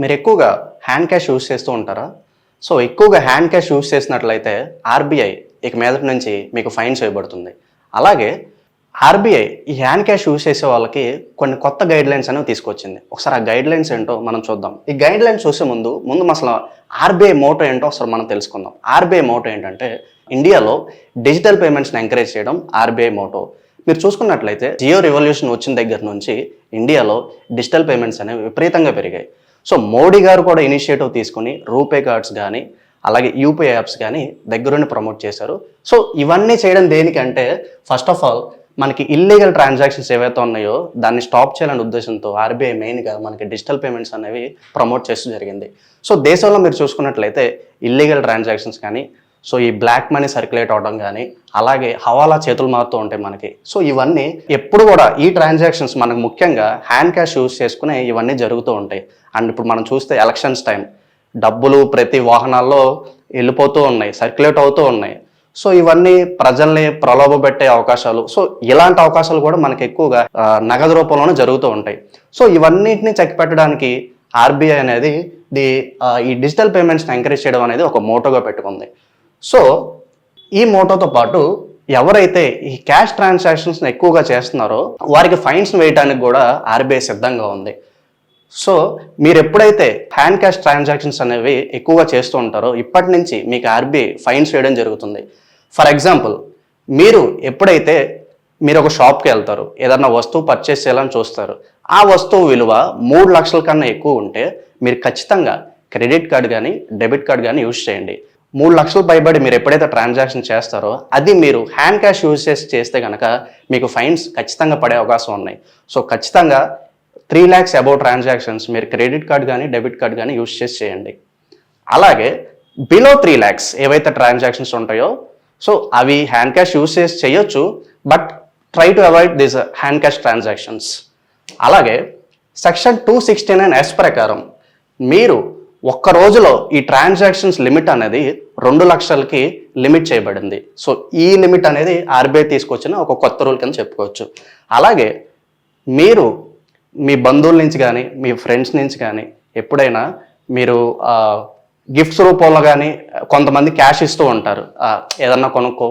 మీరు ఎక్కువగా hand cash use చేస్తూ ఉంటారా? సో ఎక్కువగా హ్యాండ్ క్యాష్ యూస్ చేసినట్లయితే ఆర్బీఐ ఇక మీదటి నుంచి మీకు ఫైన్ చేయబడుతుంది. అలాగే ఆర్బీఐ ఈ హ్యాండ్ క్యాష్ యూస్ చేసే వాళ్ళకి కొన్ని కొత్త గైడ్ లైన్స్ అనేవి తీసుకొచ్చింది. ఒకసారి ఆ గైడ్ లైన్స్ ఏంటో మనం చూద్దాం. ఈ గైడ్ లైన్స్ చూసే ముందు ముందు అసలు ఆర్బీఐ మోటో ఏంటో ఒకసారి మనం తెలుసుకుందాం. ఆర్బీఐ మోటో ఏంటంటే ఇండియాలో డిజిటల్ పేమెంట్స్ని ఎంకరేజ్ చేయడం ఆర్బీఐ మోటో మీరు చూసుకున్నట్లయితే జియో రివల్యూషన్ వచ్చిన దగ్గర నుంచి ఇండియాలో డిజిటల్ పేమెంట్స్ అనేవి విపరీతంగా పెరిగాయి. సో మోడీ గారు కూడా ఇనిషియేటివ్ తీసుకుని రూపే కార్డ్స్ కానీ అలాగే యూపీఐ యాప్స్ కానీ దగ్గరుండి ప్రమోట్ చేశారు. సో ఇవన్నీ చేయడం దేనికంటే ఫస్ట్ ఆఫ్ ఆల్ మనకి ఇల్లీగల్ ట్రాన్సాక్షన్స్ ఏవైతే ఉన్నాయో దాన్ని స్టాప్ చేయాలనే ఉద్దేశంతో ఆర్బీఐ మెయిన్గా మనకి డిజిటల్ పేమెంట్స్ అనేవి ప్రమోట్ చేస్తూ జరిగింది. సో దేశంలో మీరు చూసుకున్నట్లయితే ఇల్లీగల్ ట్రాన్సాక్షన్స్ కానీ సో ఈ బ్లాక్ మనీ సర్క్యులేట్ అవడం కానీ అలాగే హవాలా చేతులు మారుతూ ఉంటాయి మనకి. సో ఇవన్నీ ఎప్పుడు కూడా ఈ ట్రాన్సాక్షన్స్ మనకు ముఖ్యంగా హ్యాండ్ క్యాష్ యూస్ చేసుకునే ఇవన్నీ జరుగుతూ ఉంటాయి. అండ్ ఇప్పుడు మనం చూస్తే ఎలక్షన్స్ టైం డబ్బులు ప్రతి వాహనాల్లో వెళ్ళిపోతూ ఉన్నాయి సర్క్యులేట్ అవుతూ ఉన్నాయి. సో ఇవన్నీ ప్రజల్ని ప్రలోభ పెట్టే అవకాశాలు. సో ఇలాంటి అవకాశాలు కూడా మనకి ఎక్కువగా నగదు రూపంలోనే జరుగుతూ ఉంటాయి. సో ఇవన్నిటిని చెక్కిపెట్టడానికి ఆర్బీఐ అనేది ది ఈ డిజిటల్ పేమెంట్స్ని ఎంకరేజ్ చేయడం అనేది ఒక మోటోగా పెట్టుకుంది. సో ఈ మోటోతో పాటు ఎవరైతే ఈ క్యాష్ ట్రాన్సాక్షన్స్ని ఎక్కువగా చేస్తున్నారో వారికి ఫైన్స్ వేయడానికి కూడా ఆర్బీఐ సిద్ధంగా ఉంది. సో మీరు ఎప్పుడైతే హ్యాండ్ క్యాష్ ట్రాన్సాక్షన్స్ అనేవి ఎక్కువగా చేస్తూ ఉంటారో ఇప్పటి నుంచి మీకు ఆర్బీఐ ఫైన్స్ వేయడం జరుగుతుంది. ఫర్ ఎగ్జాంపుల్ మీరు ఎప్పుడైతే మీరు ఒక షాప్కి వెళ్తారు ఏదన్నా వస్తువు పర్చేస్ చేయాలని చూస్తారు ఆ వస్తువు విలువ మూడు లక్షల కన్నా ఎక్కువ ఉంటే మీరు ఖచ్చితంగా క్రెడిట్ కార్డ్ కానీ డెబిట్ కార్డ్ కానీ యూజ్ చేయండి. మూడు లక్షలు పైబడి మీరు ఎప్పుడైతే ట్రాన్సాక్షన్ చేస్తారో అది మీరు హ్యాండ్ క్యాష్ యూజ్ చేసి చేస్తే కనుక మీకు ఫైన్స్ ఖచ్చితంగా పడే అవకాశం ఉన్నాయి. సో ఖచ్చితంగా త్రీ ల్యాక్స్ అబౌవ్ ట్రాన్సాక్షన్స్ మీరు క్రెడిట్ కార్డ్ కానీ డెబిట్ కార్డ్ కానీ యూజ్ చేసి చేయండి. అలాగే బిలో త్రీ ల్యాక్స్ ఏవైతే ట్రాన్సాక్షన్స్ ఉంటాయో సో అవి హ్యాండ్ క్యాష్ యూజ్ చేసి చేయొచ్చు but try to avoid this hand cash transactions అలాగే section two sixty nine S ప్రకారం మీరు ఒక్క రోజులో ఈ ట్రాన్సాక్షన్స్ లిమిట్ అనేది రెండు లక్షలకి లిమిట్ చేయబడింది. సో ఈ లిమిట్ అనేది ఆర్బీఐ తీసుకొచ్చిన ఒక కొత్త రూల్ కింద చెప్పుకోవచ్చు. అలాగే మీరు మీ బంధువుల నుంచి కానీ మీ ఫ్రెండ్స్ నుంచి కానీ ఎప్పుడైనా మీరు గిఫ్ట్స్ రూపంలో కానీ కొంతమంది క్యాష్ ఇస్తూ ఉంటారు. ఏదన్నా కొనుక్కో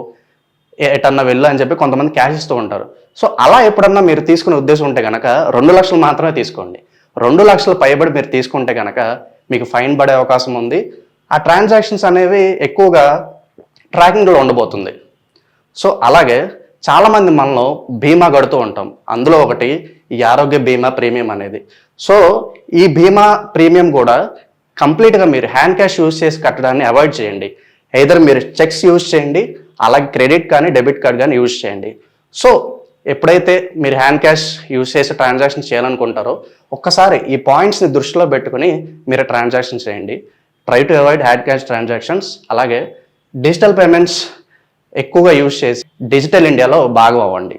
ఎటన్నా వెళ్ళు అని చెప్పి కొంతమంది క్యాష్ ఇస్తూ ఉంటారు. సో అలా ఎప్పుడన్నా మీరు తీసుకునే ఉద్దేశం ఉంటే కనుక రెండు లక్షలు మాత్రమే తీసుకోండి. రెండు లక్షలు పైబడి మీరు తీసుకుంటే కనుక మీకు ఫైన్ పడే అవకాశం ఉంది. ఆ ట్రాన్సాక్షన్స్ అనేవి ఎక్కువగా ట్రాకింగ్లో ఉండబోతుంది. సో అలాగే చాలామంది మనలో బీమా కడుతూ ఉంటాం. అందులో ఒకటి ఈ ఆరోగ్య బీమా ప్రీమియం అనేది. సో ఈ బీమా ప్రీమియం కూడా కంప్లీట్గా మీరు హ్యాండ్ క్యాష్ యూజ్ చేసి కట్టడాన్ని అవాయిడ్ చేయండి. ఎయిదర్ మీరు చెక్స్ యూజ్ చేయండి. అలాగే క్రెడిట్ కానీ డెబిట్ కార్డ్ కానీ యూజ్ చేయండి. సో ఎప్పుడైతే మీరు హ్యాండ్ క్యాష్ యూజ్ చేసి ట్రాన్సాక్షన్ చేయాలనుకుంటారో ఒక్కసారి ఈ పాయింట్స్ని దృష్టిలో పెట్టుకుని మీరు ట్రాన్సాక్షన్ చేయండి. Try to avoid hand cash transactions అలాగే డిజిటల్ పేమెంట్స్ ఎక్కువగా యూజ్ చేసి డిజిటల్ ఇండియాలో భాగం అవ్వండి.